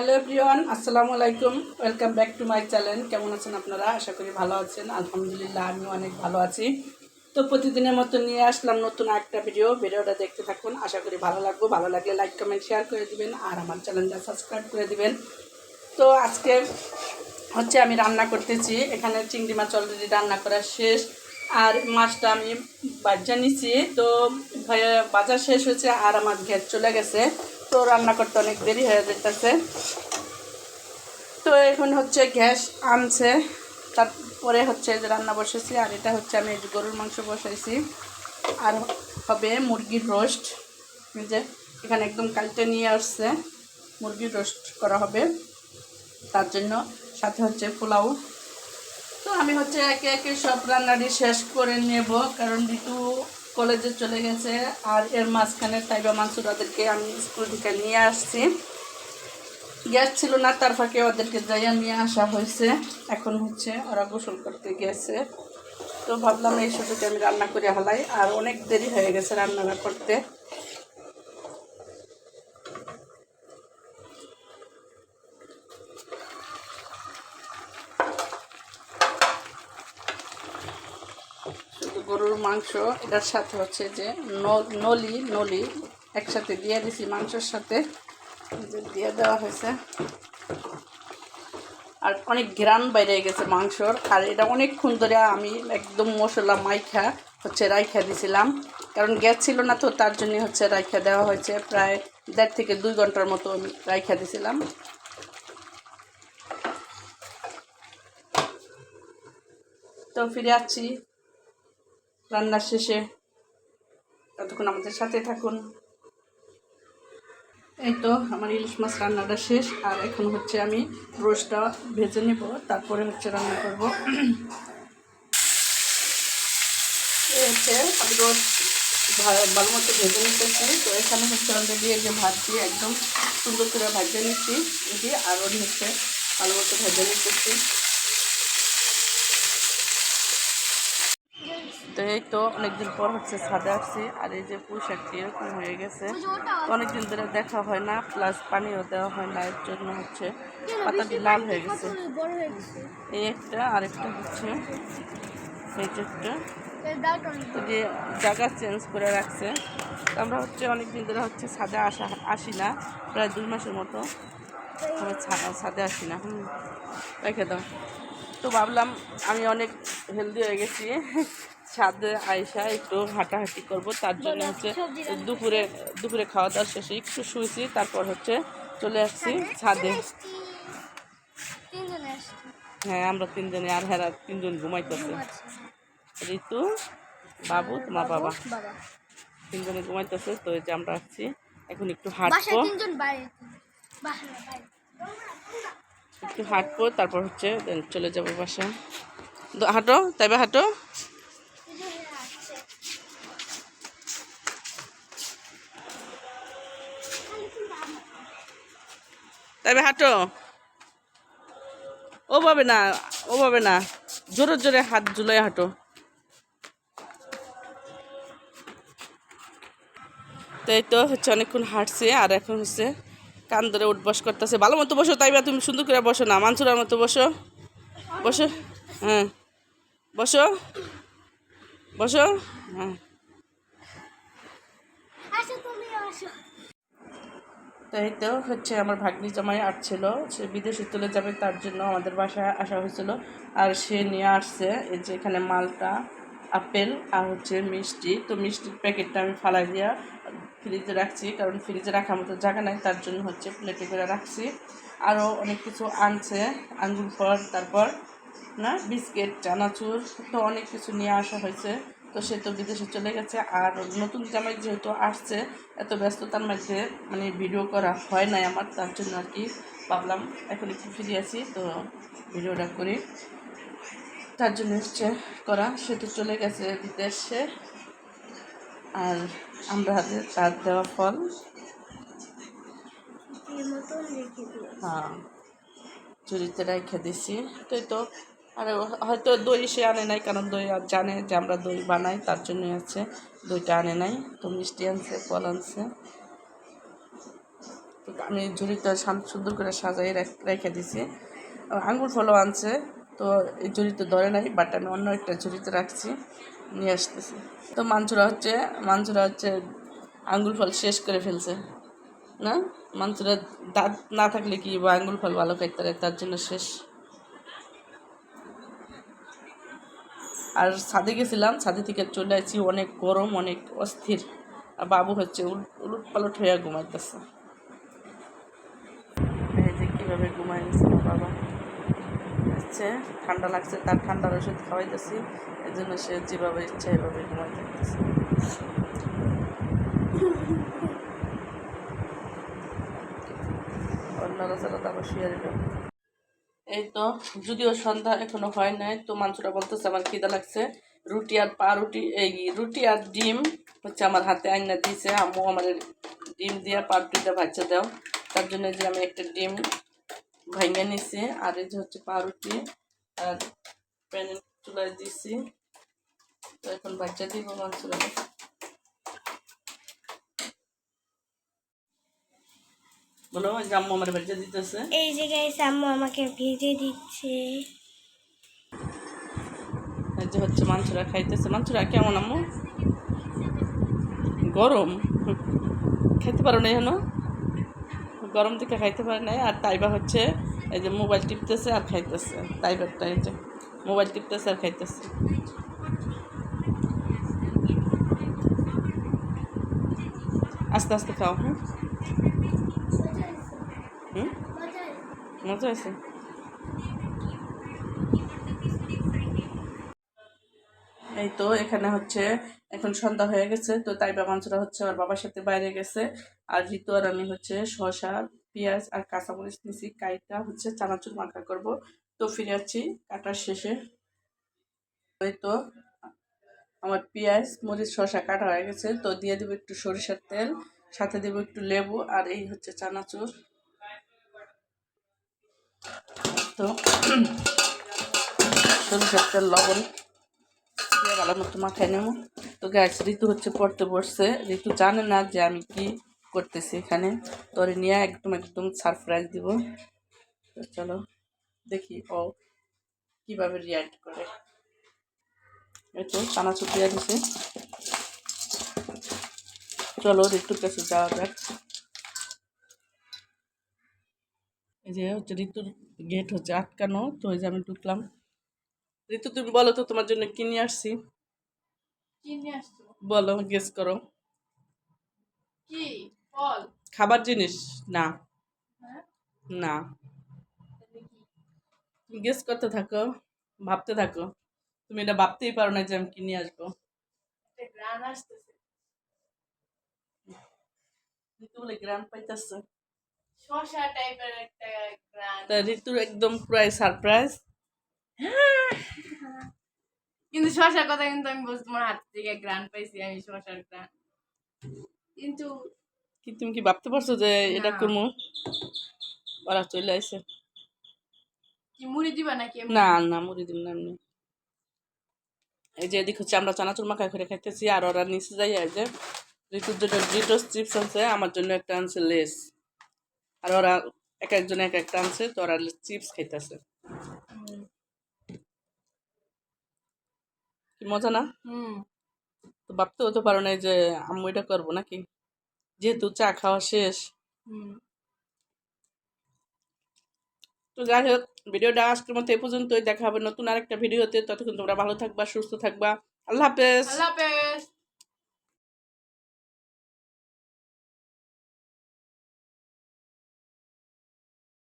Hello everyone আসসালামু আলাইকুম welcome back to my channel কেমন আছেন আপনারা? আশা করি ভালো আছেন। আলহামদুলিল্লাহ আমি অনেক ভালো আছি। তো প্রতিদিনের মতো নিয়ে আসলাম নতুন একটা ভিডিও ভিডিওটা দেখতে থাকুন। আশা করি ভালো লাগবে। ভালো লাগলে লাইক কমেন্ট শেয়ার করে দিবেন। আর আমার চ্যানেলটা সাবস্ক্রাইব করে দিবেন। তো আজকে হচ্ছে আমি রান্না করতেছি। এখানে চিংড়ি মাছ অলরেডি রান্না করা শেষ। আর মাছটা আমি বাজা নিছি। তো ভাইয়া বাজার শেষ হয়েছে আর আমার গ্যাস চলে গেছে। তো রান্না করতে অনেক দেরি হয়ে যেতেছে। তো এখন হচ্ছে গ্যাস আনছে, তারপরে হচ্ছে যে রান্না বসেছি, আর এটা হচ্ছে আমি গরুর মাংস বসাইছি। আর হবে মুরগির রোস্ট যে এখানে একদম কালটে নিয়ে আসছে, মুরগির রোস্ট করা হবে। তার জন্য সাথে হচ্ছে পোলাও। তো আমি হচ্ছে একে একে সব রান্নাটি শেষ করে নেব, কারণ ঋতু কলেজে চলে গেছে আর এর মাঝখানে তাইবা মানসুর ওদেরকে আমি স্কুল থেকে নিয়ে আসছি। গ্যাস ছিল না, তার ফাঁকে ওদেরকে যাইয়া নিয়ে আসা হয়েছে। এখন হচ্ছে ওরা গোসল করতে গেছে। তো ভাবলাম এই সুযোগে আমি রান্না করে হালাই আর অনেক দেরি হয়ে গেছে রান্নাটা করতে শুধু গরুর মাংস, এটার সাথে হচ্ছে যে নলি নলি একসাথে দিয়ে দিছি মাংসের সাথে। দিয়ে দেওয়া হয়েছে। আর অনেক গ্রান বাইরে গেছে মাংসর। আর এটা অনেকক্ষণ ধরে আমি একদম মশলা মাইখা হচ্ছে রাইখা দিছিলাম। কারণ গ্যাস ছিল না তো, তার জন্য হচ্ছে রাইখা দেওয়া হয়েছে। প্রায় দেড় থেকে দুই ঘণ্টার মতো আমি রাইখা দিছিলাম। তো ফিরে আসছি। রান্নার শেষে ততক্ষণ আমাদের সাথে থাকুন। এই তো আমার ইলিশ মাছ রান্নাটা শেষ, আর এখন হচ্ছে আমি রোস্টটা ভেজে নেব, তারপরে হচ্ছে রান্না করব। হচ্ছে আমি রোস্ট ভালো মতো ভেজে নিতেছি। তো এখানে হচ্ছে অলরেডি এই যে ভাত দিয়ে একদম সুন্দর করে ভাজে নিচ্ছি, দিয়ে আর ওর হচ্ছে ভালো মতো ভেজে নিতেছি। তো এই তো অনেকদিন পর হচ্ছে ছাদে আসছি, আর এই যে পোশাকটি এরকম হয়ে গেছে। তো অনেকদিন ধরে দেখা হয় না প্লাস পানিও দেওয়া হয় না, এর জন্য হচ্ছে পাতাটি লাল হয়ে গেছে। এই একটা, আরেকটা হচ্ছে এই একটা। যে জায়গা চেঞ্জ করে রাখছে। আমরা হচ্ছে অনেক দিন ধরে হচ্ছে ছাদে আসা, আসি না, প্রায় দুই মাসের মতো আমরা ছা- ছাদে আসি না। হুম, রেখে দাও। তো ভাবলাম আমি অনেক হেলদি হয়ে গেছি। ছাদে আইসা একটু হাঁটাহাঁটি করব। তার জন্য হচ্ছে দুপুরে দুপুরে খাওয়া দাওয়া শেষে একটু শুয়েছি তারপর হচ্ছে চলে আসছি ছাদে হ্যাঁ আমরা তিনজনে আর হেরা তিনজন ঘুমাইতেছে। ঋতু বাবু তোমার বাবা বাবা। তিনজনে ঘুমাইতেছে তো এই যে আমরা আসছি এখন একটু হাঁটবো। একটু হাঁটবো তারপর হচ্ছে চলে যাব বাসা হাঁটো তাইবা হাঁটো। তাইবা হাঁটো। ও পাবে না ও পাবে না। জোরে জোরে হাত ঝুলাই হাঁটো। তো এই তো হচ্ছে অনেকক্ষণ হাঁটছে, আর এখন হচ্ছে কান ধরে উঠবস করতেছে। ভালো মতো বসো, তাইবা তুমি সুন্দর করে বসো না, মানসুরার মতো বসো। বসো হ্যাঁ। বসো বসো হ্যাঁ। তো এই তো হচ্ছে আমার ভাগ্নি জামাই আসছিল। সে বিদেশে চলে যাবে, তার জন্য আমাদের বাসায় আসা হয়েছিল। আর সে নিয়ে আসছে এই যে এখানে মালটা, আপেল আর হচ্ছে মিষ্টি। তো মিষ্টির প্যাকেটটা আমি ফালাই দিয়া ফ্রিজে রাখছি, কারণ ফ্রিজে রাখার মতো জায়গা নাই, তার জন্য হচ্ছে প্লেটে করে রাখছি। আরও অনেক কিছু আনছে, আঙ্গুর ফল, তারপর না, বিস্কিট, চানাচুর, তো অনেক কিছু নিয়ে আসা হয়েছে। তো সে তো বিদেশে চলে গেছে। আর নতুন জামাই যেহেতু আসছে এত ব্যস্ততার মধ্যে মানে ভিডিও করা হয় নাই আমার তার জন্য আর কি ভাবলাম এখন একটু ফিরে আছি তো ভিডিওটা করি। তার জন্য হচ্ছে করা সে তো চলে গেছে বিদেশে। আর আমরা হাতে তার দেওয়া ফল। হ্যাঁ ঝুড়িতে রেখে দিছি। তো তো আর হয়তো দই সে আনে নাই, কারণ দই আর জানে যে আমরা দই বানাই, তার জন্যই আছে। দইটা আনে নাই, তো মিষ্টি আনছে, ফল আনছে। আমি ঝুড়িটা সুন্দর করে সাজাই রেখ- দিছি। আঙ্গুর ফলও আনছে, তো এই ঝুড়িতে ধরে নাই বাট আমি অন্য একটা ঝুড়িতে রাখছি, নিয়ে আসতেছি। তো মাঞ্চুরা হচ্ছে মাঞ্চুরা হচ্ছে আঙ্গুর ফল শেষ করে ফেলছে। না? মাঞ্চুরা দাঁত না থাকলে কি বা আঙ্গুর ফল ভালো খাইতে তার জন্য শেষ। আর ছাদে গেছিলাম, ছাদে থেকে চলে আসছি, অনেক গরম, অনেক অস্থির। আর বাবু হচ্ছে উল- উলট পালট হয়ে ঘুমাইতেছে যে কীভাবে ঘুমাই বাবা। হচ্ছে ঠান্ডা লাগছে, তার ঠান্ডার ওষুধ খাওয়াইতেছি এই জন্য সে যেভাবে ইচ্ছা এভাবে ঘুমাই থাকতেছে। অন্যরা ছাড়া তারপর শুয়ে এই তো, যদিও সন্ধ্যা এখনও হয় নাই, তো মাংসটা বলতেছে আমার খিদা লাগছে। রুটি আর পা, রুটি, এই রুটি আর ডিম হচ্ছে আমার হাতে আইনা দিয়েছে আম্মু আমার ডিম দিয়ে ভাজছে দাও। তার জন্য যে আমি একটা ডিম ভাঙে নিছি, আর এই যে হচ্ছে পা, রুটি আর প্যানের চুলায় দিছি। তো এখন বাচ্চা দিব মাংসটা বলো আম্মু আমার বাচ্চা দিতেছে। এই জায়গায় আম্মু আমাকে ভেজে দিচ্ছে। যে হচ্ছে মাংসরা খাইতেছে। মাংসরা কেমন আম্মু? গরম। খাইতে পারো না এখনও? গরম থেকে খাইতে পারে নাই। আর তাইবা হচ্ছে এই যে মোবাইল টিপতেছে আর খাইতেছে। তাইবারটা এই যে মোবাইল টিপতেছে আর খাইতেছে। আস্তে আস্তে খাও হুম মজা আছে এই তো, এখানে হচ্ছে এখন সন্ধ্যা হয়ে গেছে, তো তাইবা মাংসটা হচ্ছে আমার বাবার সাথে বাইরে গেছে। আর ঋতু আর আমি হচ্ছে শসা, পেঁয়াজ আর কাঁচামরিচ নিছি কাইটা হচ্ছে চানাচুর মাখা করব। তো ফিরে যাচ্ছি কাটার শেষে। ওই তো, আমার পেঁয়াজ, মরিচ, শসা কাটা হয়ে গেছে, তো দিয়ে দেবো একটু সরিষার তেল, সাথে দেবো একটু লেবু আর এই হচ্ছে চানাচুর। তো সরিষার তেল লবণ ভালো মতো মাখায় নেব। তো গ্যাস ঋতু হচ্ছে পড়তে বসছে। ঋতু জানে না যে আমি কি করতেছি এখানে। তোরে নিয়ে একদম একদম সারপ্রাইজ দিব। চলো দেখি ও কীভাবে রিয়াক্ট করে। এই তো চানাচুর দিয়ে দিছে চলো ঋতুর কাছে যাওয়া যাক। এই যে হচ্ছে ঋতুর গেট হচ্ছে আটকানো তো এই যে আমি ঢুকলাম। ঋতু তুমি বলো তো তোমার জন্য কি নিয়ে আসছি? বলো গেস করো। কি? ফল খাবার জিনিস? না। হ্যাঁ? না। তুমি গেস করতে থাকো ভাবতে থাকো। তুমি এটা ভাবতেই পারো না যে আমি কি নিয়ে আসব। গ্রান আসতেছে। ঋতু বলে গ্রাম পাইতেছে। শশা টাইপের একটা গ্রান তা ঋতুর একদম প্রায় সারপ্রাইজ কিন্তু শশার কথা কিন্তু আমি বলছি তোমার হাত থেকে গ্রান পাইছি আমি শশার গ্রান। কিন্তু কি তুমি কি ভাবতে পারছ যে এটা। করব ওরা চলে আসে কি মুড়ি দিবা নাকি? না না মুড়ি দিন না এমনি। এই যে এদিক হচ্ছে আমরা চানাচুর মাখা করে খাইতেছি আর ওরা নিচে যাই যে ঋতুর জন্য ডিটোস চিপস আনছে আমার জন্য একটা আনছে লেস আর ওরা এক একজন এক একটা আনছে তো ওরা চিপস খাইতেছে। মজা না? তো ভাবতে হতে পারো না যে আম্মু এটা করব নাকি? যেহেতু চা খাওয়া শেষ। তো যাই হোক ভিডিওটা আজকের মতো এ পর্যন্তই। দেখা হবে নতুন আরেকটা ভিডিওতে। ততক্ষণ তোমরা ভালো থাকবা সুস্থ থাকবা। আল্লাহ হাফেজ। আল্লাহ হাফেজ।